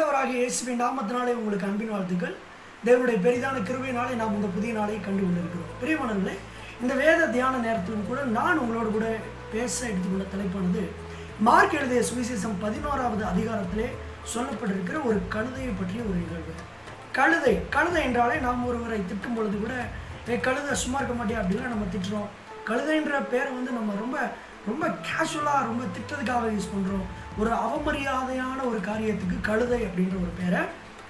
ஆண்டவராகிய இயேசுவின் நாமத்தினாலே உங்களுக்கு அன்பின் வாழ்த்துக்கள். தேவனுடைய பெரிதான கிருபையினாலே நாம் இந்த புதிய நாளை கண்டு கொண்டிருக்கிறோம். பிரியமானவர்களே இந்த வேத தியான நேரத்திலும் கூட நான் உங்களோடு கூட பேச எடுத்துக்கொண்ட தலைப்பானது மார்க் எழுதிய சுவிசேஷம் பதினோராவது அதிகாரத்திலே சொல்லப்பட்டிருக்கிற ஒரு கழுதையை பற்றிய ஒரு நிகழ்வு. கழுதை கழுதை என்றாலே நாம் ஒருவரை திட்டும் பொழுது கூட கழுதை சும்மா இருக்க மாட்டியா? அப்படிலாம் நம்ம திட்டுறோம். கழுதைன்ற பேரை வந்து நம்ம ரொம்ப ரொம்ப கேஷுவலாக ரொம்ப திட்டத்துக்காக யூஸ் பண்ணுறோம் ஒரு அவமரியாதையான ஒரு காரியத்துக்கு கழுதை அப்படின்ற ஒரு பேரை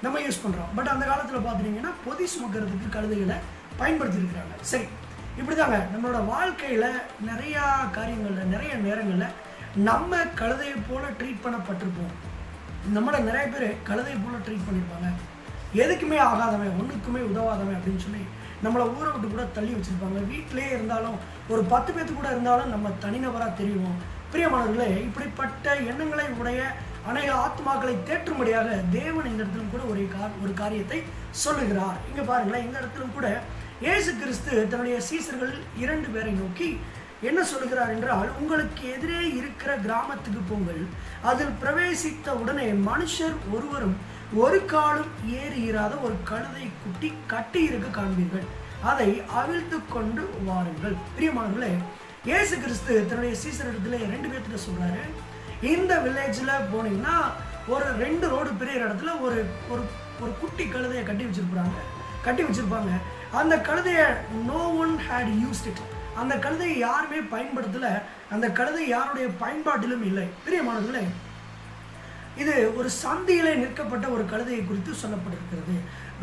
நம்ம யூஸ் பண்ணுறோம் பட் அந்த காலத்தில் பார்த்துட்டிங்கன்னா பொதி சுமக்கிறதுக்கு கழுதைகளை பயன்படுத்தியிருக்கிறாங்க. சரி இப்படி தாங்க நம்மளோட வாழ்க்கையில் நிறையா காரியங்களில் நிறைய நேரங்களில் நம்ம கழுதையை போல் ட்ரீட் பண்ணப்பட்டிருப்போம். நம்மளை நிறைய பேர் கழுதை போல் ட்ரீட் பண்ணியிருப்பாங்க. எதுக்குமே ஆகாதவன் ஒன்றுக்குமே உதவாதவன் அப்படின்னு சொல்லி நம்மளை ஊரை விட்டு கூட தள்ளி வச்சுருப்பாங்க. வீட்டிலே இருந்தாலும் ஒரு பத்து பேர்த்து கூட இருந்தாலும் நம்ம தனிநபராக தெரியும் பிரியமானவர்களே இப்படிப்பட்ட எண்ணங்களை உடைய அநேக ஆத்மாக்களை தேற்றும்படியாக தேவன் இந்த இடத்திலும் கூட ஒரு கா ஒரு காரியத்தை சொல்லுகிறார். இங்கே பாருங்களேன் இந்த இடத்திலும் கூட இயேசு கிறிஸ்து தன்னுடைய சீசர்கள் இரண்டு பேரை நோக்கி என்ன சொல்லுகிறார் என்றால் உங்களுக்கு எதிரே இருக்கிற கிராமத்துக்கு போங்கள். அதில் பிரவேசித்த உடனே மனுஷர் ஒருவரும் ஒரு காலும் ஏறி இராத ஒரு கழுதை குட்டி கட்டி இருக்க காண்பீர்கள். அதை அவிழ்த்து கொண்டு வாருங்கள். பிரியமானவர்களே இயேசு கிறிஸ்து தன்னுடைய சீசரிடத்துல ரெண்டு பேர்த்திட்ட சொல்றாரு. இந்த வில்லேஜில் போனீங்கன்னா ஒரு ரெண்டு ரோடு பெரிய இடத்துல ஒரு ஒரு ஒரு குட்டி கழுதையை கட்டி வச்சிருப்பாங்க. கட்டி வச்சிருப்பாங்க. அந்த கழுதையை no one had used it அந்த கழுதையை யாருமே பயன்படுத்தலை. அந்த கழுதை யாருடைய பயன்பாட்டிலும் இல்லை. பிரியமானவர்களே இது ஒரு சந்தியிலே நிற்கப்பட்ட ஒரு கழுதையை குறித்து சொல்லப்பட்டிருக்கிறது.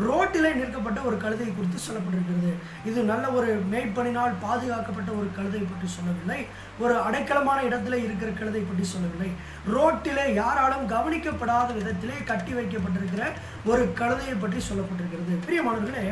ரோட்டிலே நிற்கப்பட்ட ஒரு கழுதை குறித்து சொல்லப்பட்டிருக்கிறது. இது நல்ல ஒரு மேய்ப்பனினால் பாதுகாக்கப்பட்ட ஒரு கழுதை பற்றி சொல்லவில்லை. ஒரு அடைக்கலமான இடத்துல இருக்கிற கழுதை பற்றி சொல்லவில்லை. ரோட்டிலே யாராலும் கவனிக்கப்படாத விதத்திலே கட்டி வைக்கப்பட்டிருக்கிற ஒரு கழுதையை பற்றி சொல்லப்பட்டிருக்கிறது. பிரியமானவர்களே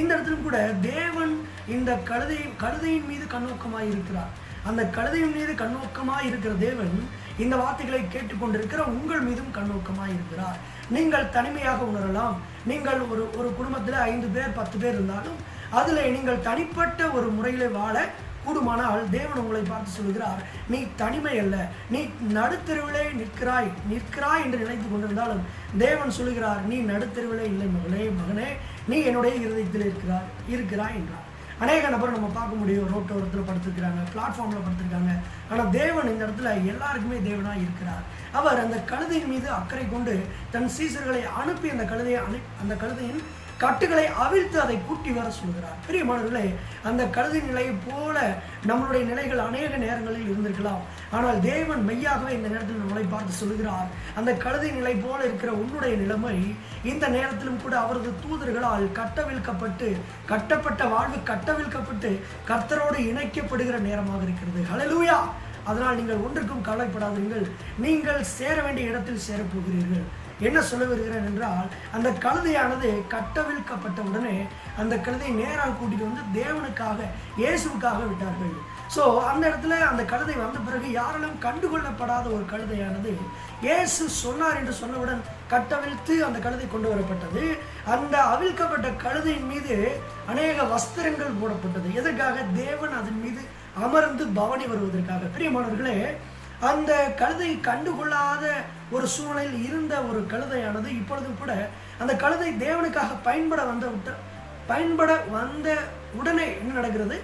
இந்த இடத்திலும் கூட தேவன் இந்த கழுதை கழுதையின் மீது கண்ணோக்கமாக இருக்கிறார் அந்த கழுதையின் மீது கண்ணோக்கமாக இருக்கிற தேவன் இந்த வார்த்தைகளை கேட்டுக்கொண்டிருக்கிற உங்கள் மீதும் கண்ணோக்கமாக இருக்கிறார். நீங்கள் தனிமையாக உணரலாம். நீங்கள் ஒரு ஒரு குடும்பத்தில் ஐந்து பேர் பத்து பேர் இருந்தாலும் அதில் நீங்கள் தனிப்பட்ட ஒரு முறையில் வாழ கூடுமானால் தேவன் உங்களை பார்த்து சொல்கிறார் நீ தனிமை அல்ல. நீ நடுத்தெருவிலே நிற்கிறாய் நிற்கிறாய் என்று நினைத்து கொண்டிருந்தாலும் தேவன் சொல்கிறார் நீ நடுத்தருவிலே இல்லை மகளே மகனே. நீ என்னுடைய இருதயத்தில் இருக்கிறார் இருக்கிறாய் என்றார். அநேக நபர் நம்ம பார்க்க முடியும். ரோட்டோரத்தில் படுத்திருக்கிறாங்க பிளாட்ஃபார்மில் படுத்திருக்காங்க. ஆனால் தேவன் இந்த இடத்துல எல்லாருக்குமே தேவனாக இருக்கிறார். அவர் அந்த கழுதையின் மீது அக்கறை கொண்டு தன் சீசர்களை அனுப்பி அந்த கழுதையை அனு அந்த கழுதையின் கட்டுகளை அவிழ்த்து அதை கூட்டி வர சொல்கிறார். பிரியமானவர்களே அந்த கழுதி நிலையை போல நம்மளுடைய நிலைகள் அநேக நேரங்களில் இருந்திருக்கலாம். ஆனால் தேவன் மெய்யாகவே இந்த நேரத்தில் நம்மளை பார்த்து சொல்கிறார். அந்த கழுதி நிலை போல இருக்கிற உன்னுடைய நிலைமை இந்த நேரத்திலும் கூட அவரது தூதர்களால் கட்டவிழ்க்கப்பட்டு கட்டப்பட்ட வாழ்வு கட்டவிழ்க்கப்பட்டு கர்த்தரோடு இணைக்கப்படுகிற நேரமாக இருக்கிறது. ஹலலூயா அதனால் நீங்கள் ஒன்றுக்கும் கவலைப்படாதீர்கள் நீங்கள் சேர வேண்டிய இடத்தில் சேரப்போகிறீர்கள். என்ன சொல்ல வருகிறேன் என்றால் அந்த கழுதையானது கட்டவிழ்க்கப்பட்ட உடனே அந்த கழுதையை நேராக கூட்டிட்டு வந்து தேவனுக்காக இயேசுக்காக விட்டார்கள். ஸோ அந்த இடத்துல அந்த கழுதை வந்த பிறகு யாராலும் கண்டுகொள்ளப்படாத ஒரு கழுதையானது இயேசு சொன்னார் என்று சொன்னவுடன் கட்டவிழ்த்து அந்த கழுதை கொண்டு வரப்பட்டது. அந்த அவிழ்க்கப்பட்ட கழுதையின் மீது அநேக வஸ்திரங்கள் போடப்பட்டது. எதற்காக? தேவன் அதன் மீது அமர்ந்து பவனி வருவதற்காக. பிரியமானவர்களே அந்த கழுதை கண்டுகொள்ளாத ஒரு சூழ்நிலையில் இருந்த ஒரு கழுதையானது இப்பொழுதும் கூட அந்த கழுதை தேவனுக்காக பயன்பட வந்த பயன்பட வந்த உடனே என்ன நடக்கிறது?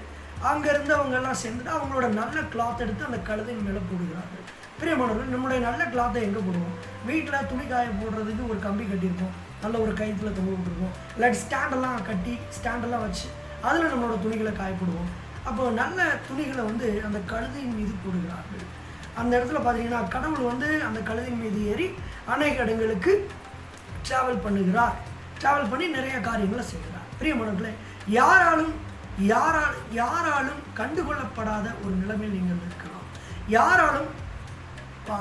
அங்கே அவங்கெல்லாம் சேர்ந்துட்டு அவங்களோட நல்ல கிளாத் எடுத்து அந்த கழுதையின் மேலே போடுகிறார்கள். பிரியமானவர்கள் நம்மளுடைய நல்ல கிளாத்தை எங்கே போடுவோம்? வீட்டில் துணி காய போடுறதுக்கு ஒரு கம்பி கட்டியிருப்போம். நல்ல ஒரு கயிற்றுல தொங்க விட்டுருப்போம் இல்லாட்டி ஸ்டாண்டெல்லாம் கட்டி ஸ்டாண்டெல்லாம் வச்சு அதில் நம்மளோட துணிகளை காய போடுவோம் அப்போ நல்ல துணிகளை வந்து அந்த கழுதையின் மீது போடுகிறார்கள். அந்த இடத்துல பார்த்தீங்கன்னா கடவுள் வந்து அந்த கழுதின் மீது ஏறி அநேக இடங்களுக்கு ட்ராவல் பண்ணுகிறார். ட்ராவல் பண்ணி நிறைய காரியங்களை செய்கிறார். பிரியமானவர்களே யாராலும் யாரால் யாராலும் கண்டுகொள்ளப்படாத ஒரு நிலைமையில் நீங்கள் இருக்கலாம். யாராலும்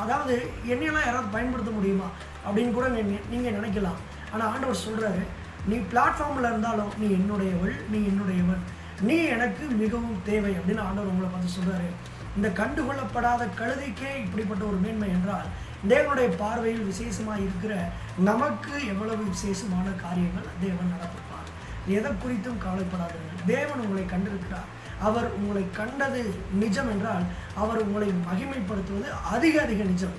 அதாவது என்னையெல்லாம் யாராவது பயன்படுத்த முடியுமா அப்படின்னு கூட நீங்கள் நினைக்கலாம். ஆனால் ஆண்டவர் சொல்கிறாரு நீ பிளாட்ஃபார்மில் இருந்தாலும் நீ என்னுடையவள் நீ என்னுடையவன். நீ எனக்கு மிகவும் தேவை அப்படின்னு ஆண்டவர் உங்களை பார்த்து சொல்கிறாரு இந்த கண்டுகொள்ளப்படாத கழுதைக்கே இப்படிப்பட்ட ஒரு மேன்மை என்றால் தேவனுடைய பார்வையில் விசேஷமாக இருக்கிற நமக்கு எவ்வளவு விசேஷமான காரியங்கள் தேவன் நடப்பிப்பார் எதை குறித்தும் கவலைப்படாதீர்கள். தேவன் உங்களை கண்டிருக்கிறார். அவர் உங்களை கண்டது நிஜம் என்றால் அவர் உங்களை மகிமைப்படுத்துவது அதிக அதிக நிஜம்.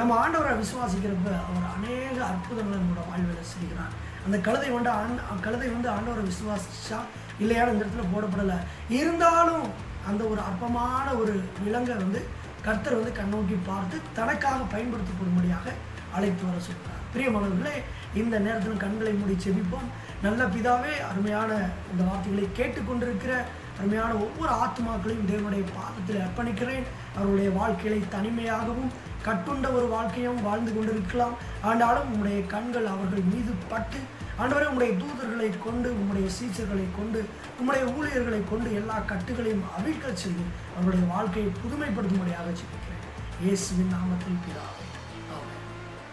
நம்ம ஆண்டவரை விசுவாசிக்கிறப்ப அவர் அநேக அற்புதங்களை நம்மளோட வாழ்வில் செய்கிறார். அந்த கழுதை வந்து ஆண் கழுதை வந்து ஆண்டவரை விசுவாசிச்சா இல்லையான இந்த இடத்துல போடப்படலை. இருந்தாலும் அந்த ஒரு அற்பமான ஒரு விலங்கை வந்து கர்த்தர் வந்து கண்ணோக்கி பார்த்து தனக்காக பயன்படுத்தப்படும்படியாக அழைத்து வர சொல்கிறார் பிரியமானவர்களே இந்த நேரத்தில் கண்களை மூடி செபிப்போம். நல்ல பிதாவே அருமையான இந்த வார்த்தைகளை கேட்டுக்கொண்டிருக்கிற அருமையான ஒவ்வொரு ஆத்மாக்களையும் தேவனுடைய பாதத்தில் அர்ப்பணிக்கிறேன். அவருடைய வாழ்க்கையை தனிமையாகவும் கட்டுண்ட ஒரு வாழ்க்கையும் வாழ்ந்து கொண்டிருக்கலாம். ஆண்டாலும் உங்களுடைய கண்கள் அவர்கள் மீது பட்டு ஆண்டவரே உங்களுடைய தூதர்களை கொண்டு உங்களுடைய சீச்சர்களை கொண்டு உம்முடைய ஊழியர்களை கொண்டு எல்லா கட்டுகளையும் அவிழ்க்க செய்து அவருடைய வாழ்க்கையை புதுமைப்படுத்தும்படியாக ஜெபிக்கிறேன். இயேசுவின் நாமத்தில் பிதாவே ஆமென்.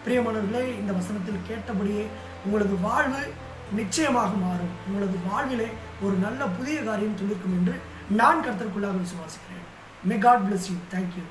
பிரியமானவர்களே இந்த வசனத்தில் கேட்டபடியே உங்களது வாழ்வு நிச்சயமாக மாறும். உங்களது வாழ்விலே ஒரு நல்ல புதிய காரியம் துளிர்க்கும் என்று நான் கருத்திற்குள்ளாக விசுவாசிக்கிறேன். May God bless you thank you